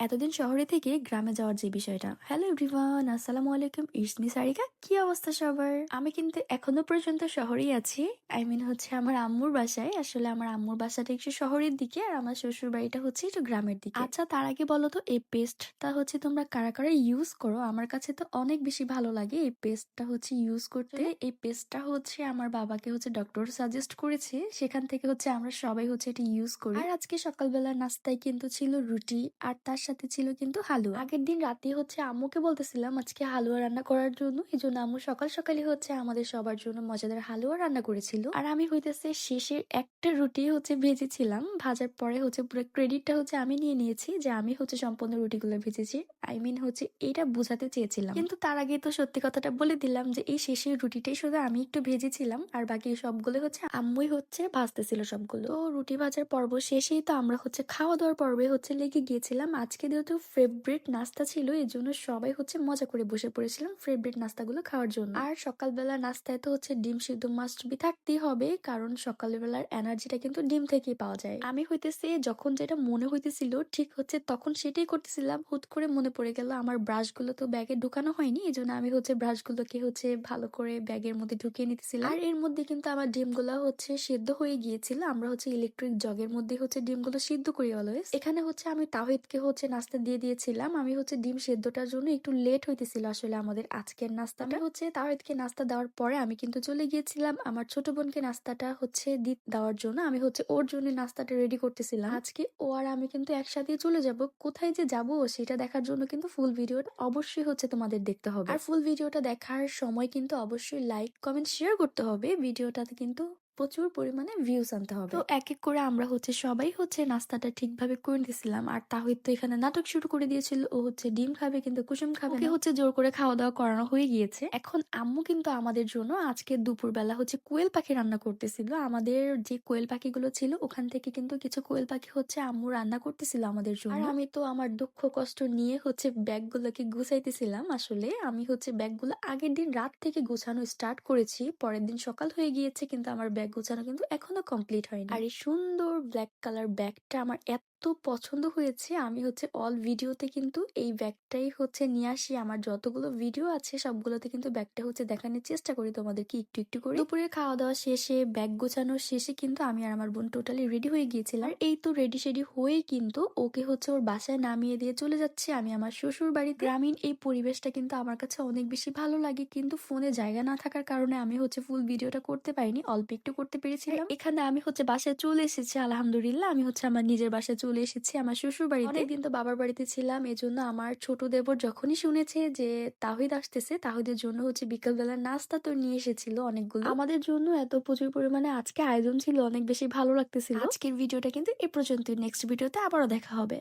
এতদিন শহরে থেকে গ্রামে যাওয়ার যে বিষয়টা। হ্যালো এভরিওয়ান আসসালামু আলাইকুম। It's me Sarika. কি অবস্থা সবার? আমি কিন্তু এখনও পর্যন্ত শহরেই আছি। আই মিন হচ্ছে আমার আম্মুর বাসায়। আসলে আমার আম্মুর বাসাটা একটু শহরের দিকে আর আমার শ্বশুর বাড়িটা হচ্ছে একটু গ্রামের দিকে। আচ্ছা তার আগে বলো তো এই পেস্টটা হচ্ছে তোমরা কারা কারা ইউজ করো? আমার কাছে তো অনেক বেশি ভালো লাগে এই পেস্টটা হচ্ছে ইউজ করতে। এই পেস্টটা হচ্ছে আমার বাবাকে হচ্ছে ডক্টর সাজেস্ট করেছে। সেখান থেকে হচ্ছে আমরা সবাই হচ্ছে এটা ইউজ করি। আর আজকে সকালবেলা নাস্তায় কিন্তু ছিল রুটি। আর তার সাথে ছিল কিন্তু হালুয়া। আগের দিন রাতে হচ্ছে আম্মুকে বলতেছিলাম, আজকে হালুয়া রান্না করার জন্য। এই জন্য আম্মু সকাল সকালই হচ্ছে আমাদের সবার জন্য মজাদার হালুয়া রান্না করেছিল। আর আমি হইতেছে শেষের একটা রুটি হচ্ছে ভেজেছিলাম। ভাজার পরে হচ্ছে পুরো ক্রেডিটটা হচ্ছে আমি নিয়ে নিয়েছি যে আমি হচ্ছে সম্পূর্ণ রুটিগুলো ভেজেছি। আই মিন হচ্ছে এটা বোঝাতে চেয়েছিলাম। কিন্তু তার আগে তো সত্যি কথাটা বলে দিলাম যে এই শেষের রুটিটাই শুধু আমি একটু ভেজেছিলাম। আর বাকি সবগুলো হচ্ছে আম্মুই হচ্ছে ভাজতেছিল সবগুলো। রুটি ভাজার পর্ব শেষেই তো আমরা হচ্ছে খাওয়া দাওয়ার পর্বে হচ্ছে লেগে গিয়েছিলাম। আজকে যেহেতু ফেভারিট নাস্তা ছিল, এই জন্য সবাই হচ্ছে মজা করে বসে পড়েছিলাম ফেভারিট নাস্তাগুলো খাওয়ার জন্য। আর সকালবেলা নাস্তায় তো হচ্ছে ডিম সিদ্ধ মাস্ট বি থাকতেই হবে, কারণ সকালবেলার এনার্জিটা কিন্তু ডিম থেকেই পাওয়া যায়। আমি হইতেছে, যখন যেটা মনে হইতেছিল, ঠিক হচ্ছে তখন সেটাই করতেছিলাম, হুট করে মনে পড়ে গেল আমার ব্রাশগুলো তো ব্যাগে ঢুকানো হয়নি, এই জন্য আমি হচ্ছে ব্রাশগুলোকে হচ্ছে ভালো করে ব্যাগের মধ্যে ঢুকিয়ে নিতেছিলাম। আর এর মধ্যে কিন্তু আমার ডিমগুলো হচ্ছে সেদ্ধ হয়ে গিয়েছিল, আমরা হচ্ছে ইলেকট্রিক জগের মধ্যে হচ্ছে ডিমগুলো সিদ্ধ করি অলওয়েজ এখানে হচ্ছে আমি তাহিদকে হচ্ছে নাস্তা দিয়ে দিয়েছিলাম। আমি হচ্ছে ডিম সেদ্ধটার জন্য একটু লেট হইতেছিল আসলে আমাদের আজকের নাস্তাটা। হচ্ছে তাহিদকে নাস্তা দেওয়ার পরে আমি কিন্তু চলে গিয়েছিলাম। আমার ছোট বোনকে নাস্তাটা হচ্ছে দেওয়ার জন্য। আমি হচ্ছে ওর জন্য নাস্তাটা রেডি করতেছিলাম। আজকে ও আর আমি কিন্তু একসাথে চলে যাব। কোথায় যে যাব সেটা দেখার জন্য কিন্তু ফুল ভিডিওটা অবশ্যই হচ্ছে তোমাদের দেখতে হবে। আর ফুল ভিডিওটা দেখার সময় কিন্তু অবশ্যই লাইক কমেন্ট শেয়ার করতে হবে। ভিডিওটাতে কিন্তু প্রচুর পরিমাণে ভিউজ আনতে হবে। তো এক এক করে আমরা হচ্ছে সবাই হচ্ছে নাস্তাটা ঠিকভাবে করে দিয়েছিলাম আর তাহিদ তো এখানে নাটক শুরু করে দিয়েছিল। ও হচ্ছে ডিম খাবে কিন্তু কুসুম খাবে ওকে হচ্ছে জোর করে খাওয়া দাওয়া করানো হয়ে গিয়েছে। এখন আম্মু কিন্তু আমাদের জন্য আজকে দুপুরবেলা হচ্ছে কোয়েল পাখি রান্না করতেছিল। আমাদের যে কোয়েল পাখিগুলো ছিল ওখান থেকে কিন্তু কিছু কোয়েল পাখি হচ্ছে আম্মু রান্না করতেছিল আমাদের জন্য। আর আমি তো আমার দুঃখ কষ্ট নিয়ে হচ্ছে ব্যাগগুলোকে গুছাইতেছিলাম। আসলে আমি হচ্ছে ব্যাগগুলো আগের দিন রাত থেকে গুছানো স্টার্ট করেছি। পরের দিন সকাল হয়ে গিয়েছে কিন্তু আমার ব্যাগ গোছানো কিন্তু এখনও কমপ্লিট হয়নি। আর এই সুন্দর ব্ল্যাক কালার ব্যাগটা আমার এত পছন্দ হয়েছে আমি হচ্ছে অল ভিডিওতে কিন্তু এই ব্যাগটাই হচ্ছে নিয়ে আসি। আমার যতগুলো ভিডিও আছে সবগুলোতে কিন্তু ব্যাগটা হচ্ছে দেখানোর চেষ্টা করি তোমাদেরকে একটু একটু করে। দুপুরে খাওয়া দাওয়া শেষে ব্যাগ গোছানো শেষে কিন্তু আমি আর আমার বোন টোটালি রেডি হয়ে গিয়েছিলাম। আর এই তো রেডি সেডি হয়ে কিন্তু ওকে হচ্ছে ওর বাসায় নামিয়ে দিয়ে চলে যাচ্ছে আমি আমার শ্বশুর বাড়ি গ্রামীণ এই পরিবেশটা কিন্তু আমার কাছে অনেক বেশি ভালো লাগে কিন্তু ফোনে জায়গা না থাকার কারণে আমি হচ্ছে ফুল ভিডিওটা করতে পারিনি অল্প একটু করতে পেরেছিলাম। এখানে আমি হচ্ছে বাসায় চলে এসেছি আলহামদুলিল্লাহ। আমি হচ্ছে আমার নিজের বাসায় চলে এসেছি আমার শ্বশুর বাড়িতে অনেকদিন তো বাবার বাড়িতে ছিলাম এজন্য আমার ছোট দেবর যখনই শুনেছে যে তাহিদ আসতেছে তাহিদের জন্য হচ্ছে বিকালবেলা নাস্তা তো নিয়ে এসেছিল অনেকগুলো। আমাদের জন্য এত প্রচুর পরিমাণে আজকে আয়োজন ছিল অনেক বেশি ভালো লাগতেছিল। আজকের ভিডিওটা কিন্তু এ পর্যন্ত নেক্সট ভিডিওতে আবারও দেখা হবে।